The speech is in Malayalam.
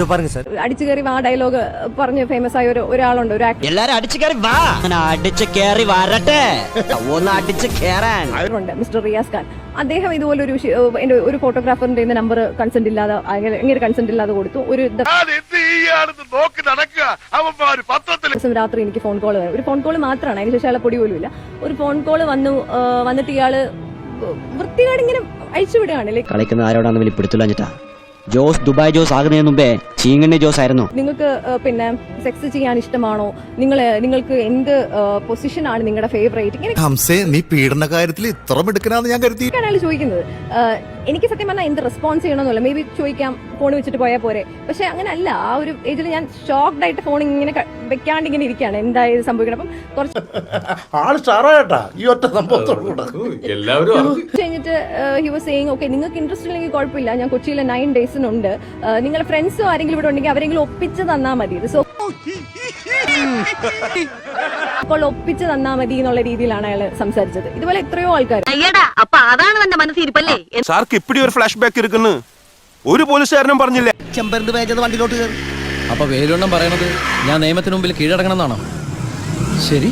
இதோ பாருங்க சார் അടിച്ചു കയറി വാ ഡയലോഗ് പറഞ്ഞ് ഫേമസ് ആയ ഒരു ഒരാളുണ്ട് ഒരു ആക്ടർ എല്ലാരും അടിച്ചു കയറി വാ. അങ്ങനെ അടിച്ചു കയറി വരട്ടെ. ഒന്ന് അടിച്ചു കയറാൻ ഉണ്ട് മിസ്റ്റർ റിയാസ് ഖാൻ. അദ്ദേഹം ഇതുപോലെ ഒരു എന്റെ ഒരു ഫോട്ടോഗ്രാഫറിന്റെ നമ്പർ കൺസെന്റ് ഇല്ലാതെ എങ്ങനെ കൺസെന്റ് ഇല്ലാതെ കൊടുത്തു. ഒരു ദ- ദിവസം രാത്രി എനിക്ക് ഫോൺ കോൾ വരും. ഒരു ഫോൺ കോൾ മാത്രമാണ് അതിനുശേഷം അയാളെ പൊടി പോലും ഇല്ല ഒരു ഫോൺ കോൾ വന്നു ഏഹ് വന്നിട്ട് ഇയാൾ വൃത്തികേടിങ്ങനെ അയച്ചു വിടുകയാണ്. ലൈക്ക് കളിക്കുന്ന ആരോടാണെന്ന് വലിയ പിടുത്തില്ല ജോസ് ദുബായ് ജോസ് ആകുന്നതിന് മുമ്പേ ചീങ്കണ്ണി ജോസ് ആയിരുന്നു. നിങ്ങൾക്ക് പിന്നെ സെക്സ് ചെയ്യാൻ ഇഷ്ടമാണോ? നിങ്ങൾ നിങ്ങൾക്ക് എന്ത് പൊസിഷൻ ആണ് നിങ്ങളുടെ ഫേവറേറ്റ് ഇങ്ങനെ ഹംസേ നീ പീഡന കാര്യത്തിൽ ഇത്ര മിടുക്കനാന്ന് ഞാൻ കരുതി. ചോദിക്കുന്നത്. എനിക്ക് സത്യം പറഞ്ഞാൽ എന്ത് റെസ്പോൺസ് ചെയ്യണമെന്നില്ല മേ ബി ചോദിക്കാം ഫോൺ വെച്ചിട്ട് പോയാൽ പോരെ. പക്ഷെ അങ്ങനല്ല ആ ഒരു ഏജിൽ ഞാൻ ഷോക്ക്ഡ് ആയിട്ട് ഫോൺ ഇങ്ങനെ വെക്കാണ്ടിങ്ങനെ വെക്കാണ്ട് ഇങ്ങനെ ഇരിക്കുകയാണ് എന്തായാലും സംഭവിക്കണം? അപ്പം കുറച്ച് ആൾ ഈ ഒറ്റ സംഭവത്തോടുകൂടെ. എല്ലാവരും. കഴിഞ്ഞിട്ട് ഹി വാസ് സെയിങ് ഓക്കെ നിങ്ങൾക്ക് ഇൻട്രസ്റ്റ് ഇല്ലെങ്കിൽ കുഴപ്പമില്ല. ഞാൻ കൊച്ചിയിലെ നയൻ ഡേയ്സിനുണ്ട് നിങ്ങളുടെ ഫ്രണ്ട്സോ ആരെങ്കിലും ഇവിടെ ഉണ്ടെങ്കിൽ അവരെങ്കിലും ഒപ്പിച്ച് തന്നാൽ മതി. സോ അപ്പോൾ ഒപ്പിച്ച് തന്നാ മതി എന്നുള്ള രീതിയിലാണ് അയാൾ സംസാരിച്ചത്. ഇതുപോലെ എത്രയോ ആൾക്കാർ അയ്യടാ അപ്പൊ അതാണ് തന്റെ മനസ്സിരിപ്പല്ലേ? സാർക്ക് ഇപ്പടി ഒരു ഫ്ലാഷ് ബാക്ക് ഇരിക്കുന്നു. ഒരു പോലീസുകാരനും പറഞ്ഞില്ല. ചെമ്പരന്ത് വേഗത വണ്ടിയിലോട്ട് കയറി. അപ്പൊ വേലുണ്ണം പറയണത് ഞാൻ നിയമത്തിന് മുമ്പിൽ കീഴടങ്ങണം എന്നാണോ? ശരി.